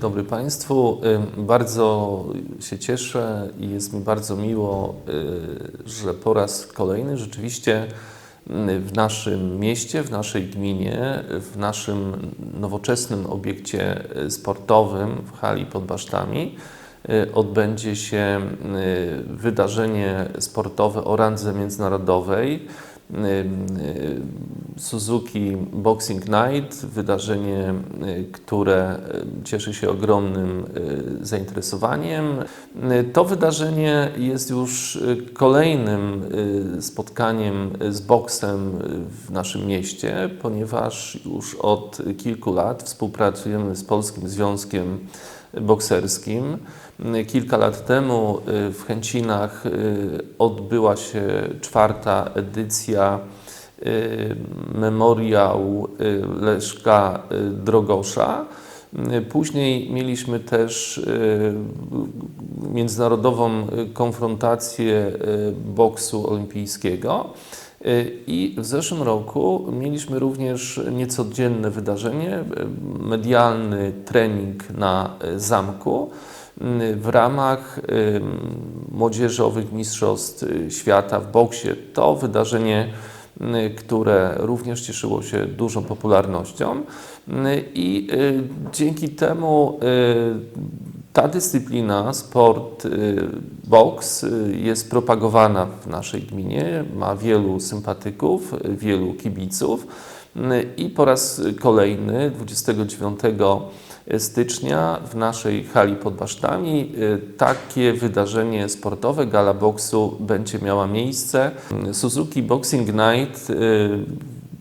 dobry Państwu. Bardzo się cieszę i jest mi bardzo miło, y, że po raz kolejny rzeczywiście w naszym mieście, w naszej gminie, w naszym nowoczesnym obiekcie y, sportowym w hali pod Basztami y, odbędzie się wydarzenie sportowe o randze międzynarodowej. Y, y, Suzuki Boxing Night, wydarzenie, y, które cieszy się ogromnym zainteresowaniem. To wydarzenie jest już kolejnym spotkaniem z boksem w naszym mieście, ponieważ już od kilku lat współpracujemy z Polskim Związkiem Bokserskim. Kilka lat temu y, w Chęcinach y, odbyła się czwarta edycja y, memoriał Leszka Drogosza. Później mieliśmy też międzynarodową konfrontację boksu olimpijskiego. I w zeszłym roku mieliśmy również niecodzienne wydarzenie, y, medialny trening na y, zamku w ramach Młodzieżowych Mistrzostw y, Świata w boksie. To wydarzenie, które również cieszyło się dużą popularnością i dzięki temu ta dyscyplina, sport y, boks, y, jest propagowana w naszej gminie, ma wielu sympatyków, y, wielu kibiców i po raz kolejny 29 stycznia w naszej hali pod Basztami takie wydarzenie sportowe, gala boksu będzie miała miejsce. Suzuki Boxing Night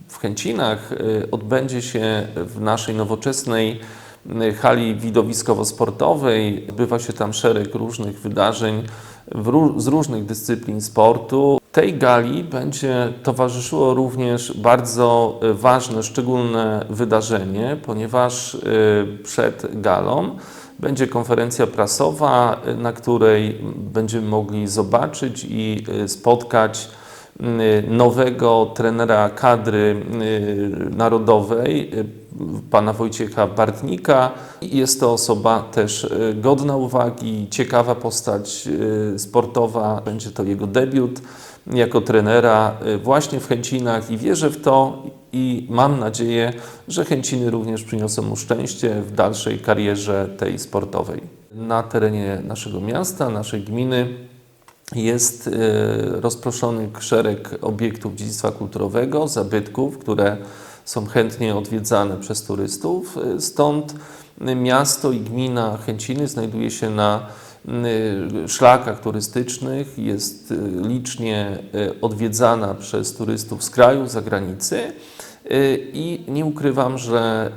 w Chęcinach odbędzie się w naszej nowoczesnej hali widowiskowo-sportowej. Odbywa się tam szereg różnych wydarzeń z różnych dyscyplin sportu. Tej gali będzie towarzyszyło również bardzo y, ważne, szczególne wydarzenie, ponieważ y, przed galą będzie konferencja prasowa, y, na której będziemy mogli zobaczyć i spotkać nowego trenera kadry narodowej, pana Wojciecha Bartnika. Jest to osoba też y, godna uwagi, ciekawa postać y, sportowa. Będzie to jego debiut jako trenera y, właśnie w Chęcinach i wierzę w to i mam nadzieję, że Chęciny również przyniosą mu szczęście w dalszej karierze tej sportowej. Na terenie naszego miasta, naszej gminy jest rozproszony szereg obiektów dziedzictwa kulturowego, zabytków, które są chętnie odwiedzane przez turystów. Stąd miasto i gmina Chęciny znajduje się na y, szlakach turystycznych, jest y, licznie y, odwiedzana przez turystów z kraju, z zagranicy. I nie ukrywam, że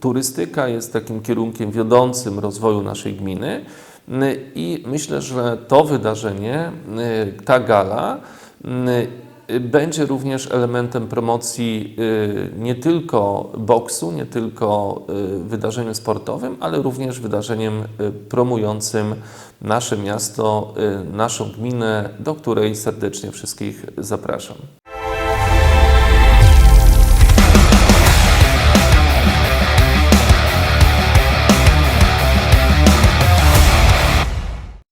turystyka jest takim kierunkiem wiodącym rozwoju naszej gminy. I myślę, że to wydarzenie, ta gala, będzie również elementem promocji y, nie tylko boksu, nie tylko y, wydarzeniem sportowym, ale również wydarzeniem y, promującym nasze miasto, y, naszą gminę, do której serdecznie wszystkich zapraszam.